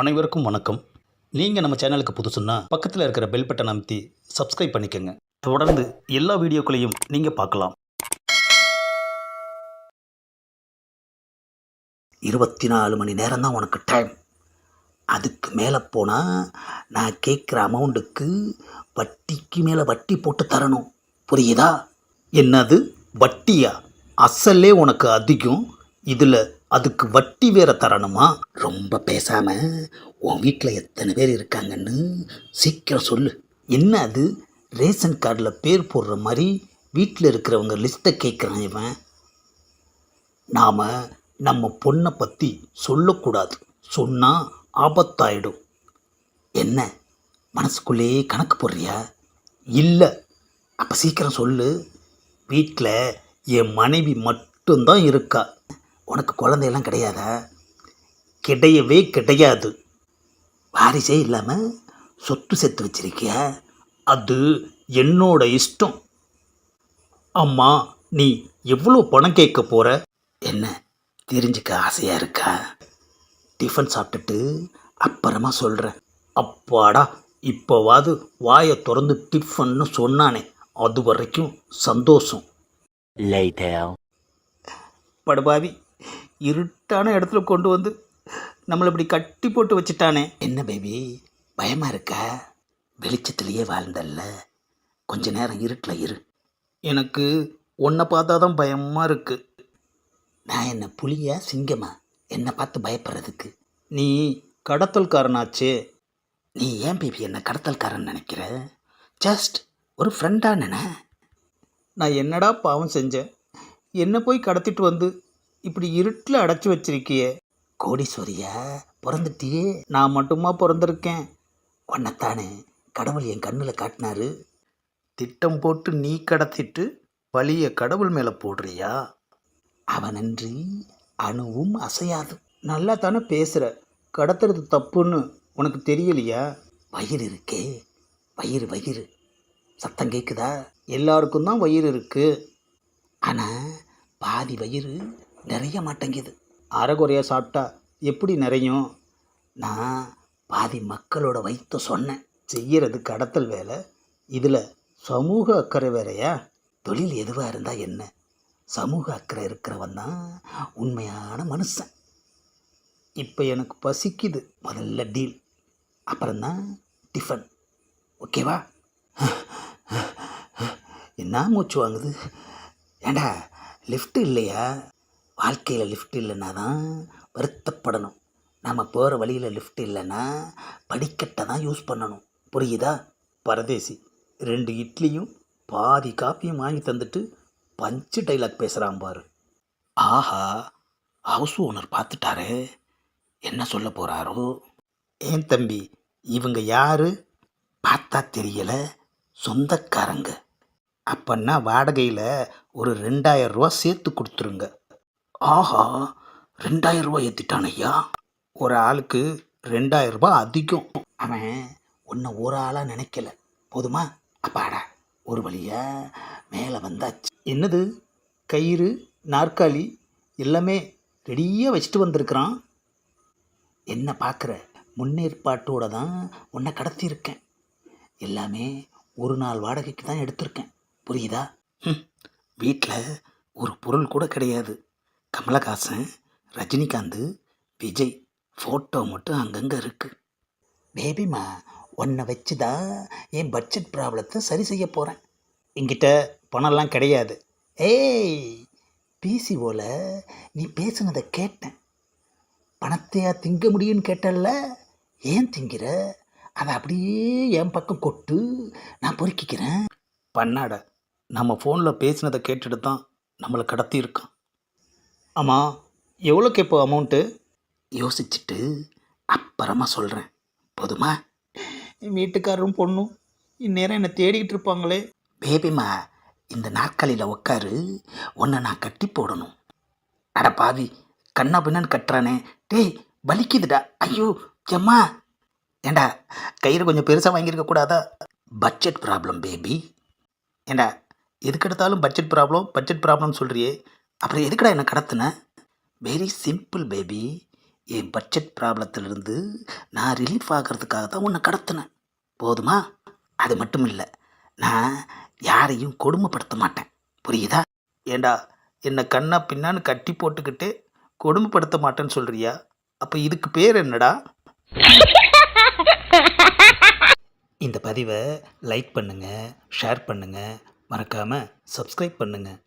அனைவருக்கும் வணக்கம். நீங்கள் நம்ம சேனலுக்கு புதுசுன்னா பக்கத்தில் இருக்கிற பெல் பட்டன் அமைத்தி சப்ஸ்கிரைப் பண்ணிக்கோங்க. தொடர்ந்து எல்லா வீடியோக்களையும் நீங்கள் பார்க்கலாம். இருபத்தி நாலு மணி நேரம் தான் உனக்கு டைம் அதுக்கு மேலே போனால் நான் கேட்குற அமௌண்ட்டுக்கு வட்டிக்கு மேலே வட்டி போட்டு தரணும். புரியுதா? என்னது? வட்டியா? அசலே உனக்கு அதிகம். இதில் அதுக்கு வட்டி வேற தரணுமா? ரொம்ப பேசாமல் உன் வீட்டில் எத்தனை பேர் இருக்காங்கன்னு சீக்கிரம் சொல்லு. என்ன அது? ரேஷன் கார்டில் பேர் போடுற மாதிரி வீட்டில் இருக்கிறவங்க லிஸ்ட்டை கேட்குறான் இவன். நாம் நம்ம பொண்ணை பற்றி சொல்லக்கூடாது. சொன்னால் ஆபத்தாயிடும். என்ன? மனசுக்குள்ளேயே கணக்கு போடுறியா? இல்லை. அப்போ சீக்கிரம் சொல்லு. வீட்டில் என் மனைவி மட்டும்தான் இருக்கா. உனக்கு குழந்தையெல்லாம் கிடையாதா? கிடையவே கிடையாது. வாரிசே இல்லாமல் சொத்து சேர்த்து வச்சிருக்கியா? அது என்னோட இஷ்டம். அம்மா நீ எவ்வளோ பணம் கேட்க போற? என்ன தெரிஞ்சுக்க ஆசையாக இருக்கா? டிஃபன் சாப்பிட்டுட்டு அப்புறமா சொல்கிறேன் அப்பாடா இப்போவாது வாயை திறந்து டிஃபன்னு சொன்னானே அது வரைக்கும் சந்தோஷம். படுபாவி. இருட்டான இடத்துல கொண்டு வந்து நம்மளை இப்படி கட்டி போட்டு வச்சுட்டானே. என்ன பேபி பயமாக இருக்கா? வெளிச்சத்திலேயே வாழ்ந்தல்ல. கொஞ்ச நேரம் இருட்டில் இரு. எனக்கு உன்னை பார்த்தா தான் பயமாக இருக்கு. நான் என்ன புலியா சிங்கமா? என்னை பார்த்து பயப்படுறதுக்கு. நீ கடத்தல்காரனாச்சே. நீ ஏன் பேபி என்ன கடத்தல்காரன் நினைக்கிற? ஜஸ்ட் ஒரு ஃப்ரெண்டாக நினை. நான் என்னடா பாவம் செஞ்சேன்? என்ன போய் கடத்திட்டு வந்து இப்படி இருட்டில் அடைச்சி வச்சிருக்கியே. கோடீஸ்வரியா பிறந்துட்டியே? நான் மட்டுமா பிறந்திருக்கேன்? உன்னைத்தானே கடவுள் என் கண்ணில் காட்டினாரு. திட்டம் போட்டு நீ கடத்திட்டு வழியை கடவுள் மேலே போடுறியா? அவனன்றி அணுவும் அசையாது. நல்லா தானே பேசுகிற கடத்துறது தப்புன்னு உனக்கு தெரியலையா? வயிறு இருக்கே வயிறு வயிறு. சத்தம் கேட்குதா எல்லாருக்கும் தான் வயிறு இருக்குது ஆனால் பாதி வயிறு நிறைய மாட்டேங்குது. அரைகுறையாக சாப்பிட்டா எப்படி நிறையும்? நான் பாதி மக்களோட வயிற்று சொன்னேன். செய்கிறது கடத்தல் வேலை. இதில் சமூக அக்கறை வேறையா? தொழில் எதுவாக இருந்தால் என்ன? சமூக அக்கறை இருக்கிறவன் தான் உண்மையான மனுஷன். இப்போ எனக்கு பசிக்குது. முதல்ல டீல். அப்புறம்தான் டிஃபன். ஓகேவா? என்ன மூச்சு வாங்குது? ஏண்டா லிஃப்ட் இல்லையா? வாழ்க்கையில் லிஃப்ட் இல்லைன்னா தான் வருத்தப்படணும். நம்ம போகிற வழியில் லிஃப்ட் இல்லைன்னா படிக்கட்டை தான் யூஸ் பண்ணணும். புரியுதா? பரதேசி ரெண்டு இட்லியும் பாதி காப்பியும் வாங்கி தந்துட்டு பஞ்சு டைலாக் பேசுகிறான் பாரு. ஆஹா ஹவுஸ் ஓனர் பார்த்துட்டாரு. என்ன சொல்ல போகிறாரோ ஏன் தம்பி இவங்க யார்? பார்த்தா தெரியலை. சொந்தக்காரங்க. அப்பன்னா வாடகையில் ஒரு ரெண்டாயிரம் ரூபா சேர்த்து கொடுத்துருங்க. ஆஹா ரெண்டாயிரம் ரூபாய் ஏற்றிட்டான் ஐயா ஒரு ஆளுக்கு ரெண்டாயிரம் ரூபாய் அதிகம். அவன் உன்னை ஒரு ஆளாக நினைக்கல. போதுமா? அப்பாடா ஒரு வழியா மேலே வந்தாச்சு. என்னது? கயிறு நாற்காலி எல்லாமே ரெடியாக வச்சுட்டு வந்திருக்கிறான். என்ன பார்க்குற முன்னேற்பாட்டோடு தான் உன்னை கடத்தியிருக்கேன். எல்லாமே ஒரு நாள் வாடகைக்கு தான் எடுத்திருக்கேன். புரியுதா? வீட்டில் ஒரு பொருள் கூட கிடையாது. கமலஹாசன் ரஜினிகாந்த் விஜய். ஃபோட்டோ மட்டும் அங்கங்கே இருக்குது பேபிமா உன்னை வச்சு தான் என் பட்ஜெட் ப்ராப்ளத்தை சரி செய்ய போகிறேன் என்கிட்ட பணம்லாம் கிடையாது. ஏய் பிசிஓவில் நீ பேசுனதை கேட்டேன். பணத்தையா திங்க முடியும்னு கேட்டல்ல? ஏன் திங்கிற? அதை அப்படியே என் பக்கம் கொட்டு. நான் பொறுக்கிக்கிறேன். பண்ணாட நம்ம ஃபோனில் பேசினதை கேட்டுட்டு தான் நம்மளை கடத்தியிருக்கான். ஆமாம் எவ்வளோ கேட்போம் அமௌண்ட்டு யோசிச்சுட்டு அப்புறமா சொல்கிறேன் போதுமா? வீட்டுக்காரரும் பொண்ணும் இந்நேரம் என்னை தேடிக்கிட்டு இருப்பாங்களே. பேபிமா இந்த நாற்காலியில் உட்காரு உன்னை நான் கட்டி போடணும். அட பாவி கண்ணா பின்னான்னு கட்டுறானே. டேய் வலிக்குதுடா. ஐயோ எம்மா? ஏண்டா கயிறு கொஞ்சம் பெருசாக வாங்கியிருக்க கூடாதா? பட்ஜெட் ப்ராப்ளம் பேபி ஏண்டா எதுக்கெடுத்தாலும் பட்ஜெட் ப்ராப்ளம் பட்ஜெட் ப்ராப்ளம் சொல்கிறியே அப்புறம் எதுக்குடா என்ன கடத்தினேன் வெரி சிம்பிள் பேபி என் பட்ஜெட் ப்ராப்ளத்திலிருந்து நான் ரிலீஃப் ஆகிறதுக்காக தான் உன்னை கடத்தினேன் போதுமா? அது மட்டும் இல்லை. நான் யாரையும் கொடுமைப்படுத்த மாட்டேன். புரியுதா? ஏண்டா என்னை கண்ணா பின்னான்னு கட்டி போட்டுக்கிட்டு கொடுமைப்படுத்த மாட்டேன்னு சொல்கிறியா அப்போ இதுக்கு பேர் என்னடா? இந்த பதிவை லைக் பண்ணுங்கள் ஷேர் பண்ணுங்கள் மறக்காமல் சப்ஸ்கிரைப் பண்ணுங்கள்